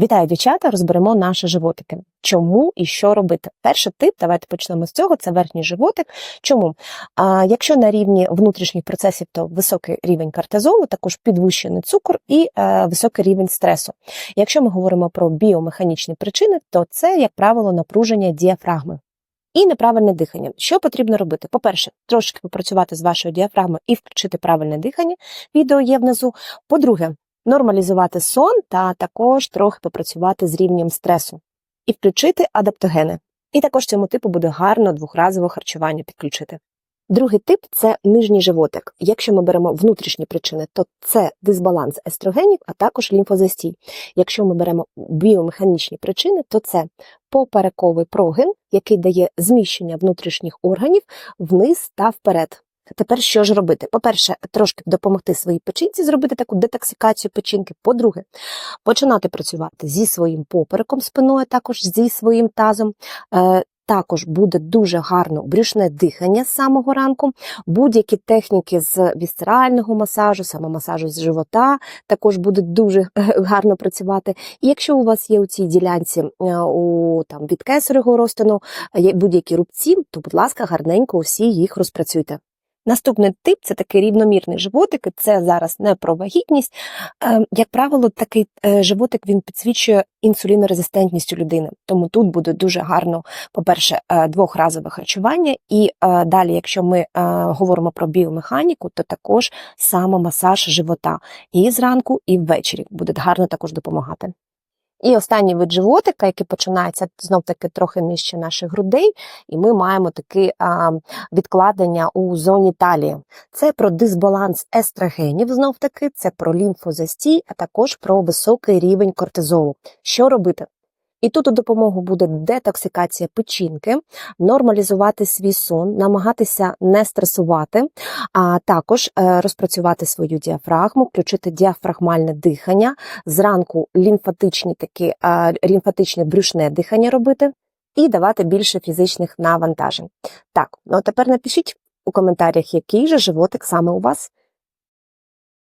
Вітаю, дівчата! Розберемо наші животики. Чому і що робити? Перший тип, давайте почнемо з цього. Це верхній животик. Чому? А, якщо на рівні внутрішніх процесів, то високий рівень кортизолу, також підвищений цукор і е, високий рівень стресу. Якщо ми говоримо про біомеханічні причини, то це, як правило, напруження діафрагми. І неправильне дихання. Що потрібно робити? По-перше, трошки попрацювати з вашою діафрагмою і включити правильне дихання. Відео є внизу. По-друге, нормалізувати сон та також трохи попрацювати з рівнем стресу і включити адаптогени. І також цьому типу буде гарно двохразове харчування підключити. Другий тип це нижній животик. Якщо ми беремо внутрішні причини, то це дисбаланс естрогенів, а також лімфозастій. Якщо ми беремо біомеханічні причини, то це поперековий прогин, який дає зміщення внутрішніх органів вниз та вперед. Тепер що ж робити? По-перше, трошки допомогти своїй печінці зробити таку детоксикацію печінки. По-друге, починати працювати зі своїм попереком спиною, також зі своїм тазом. Е, також буде дуже гарно брюшне дихання з самого ранку, будь-які техніки з вісцерального масажу, самомасажу з живота також будуть дуже гарно працювати. І якщо у вас є у цій ділянці е, у там від кесаревого розтину будь-які рубці, то, будь ласка, гарненько усі їх розпрацюйте. Наступний тип це такий рівномірний животик. Це зараз не про вагітність. Е, Як правило, такий е, животик він підсвічує у людини. Тому тут буде дуже гарно, по-перше, е, двохразове харчування. І далі, якщо ми говоримо про біомеханіку, то також самомасаж живота і зранку, і ввечері буде гарно також допомагати. І останній вид животика, який починається знов таки трохи нижче наших грудей, і ми маємо таке відкладення у зоні талії. Це про дисбаланс естрогенів, знов таки, це про лімфозастій, а також про високий рівень кортизолу. Що робити? І тут у допомогу буде детоксикація печінки, нормалізувати свій сон, намагатися не стресувати, а також е, розпрацювати свою діафрагму, включити діафрагмальне дихання, зранку лімфатичні такі е, лімфатичне брюшне дихання робити і давати більше фізичних навантажень. Так, ну а тепер напишіть у коментарях, який же животик саме у вас.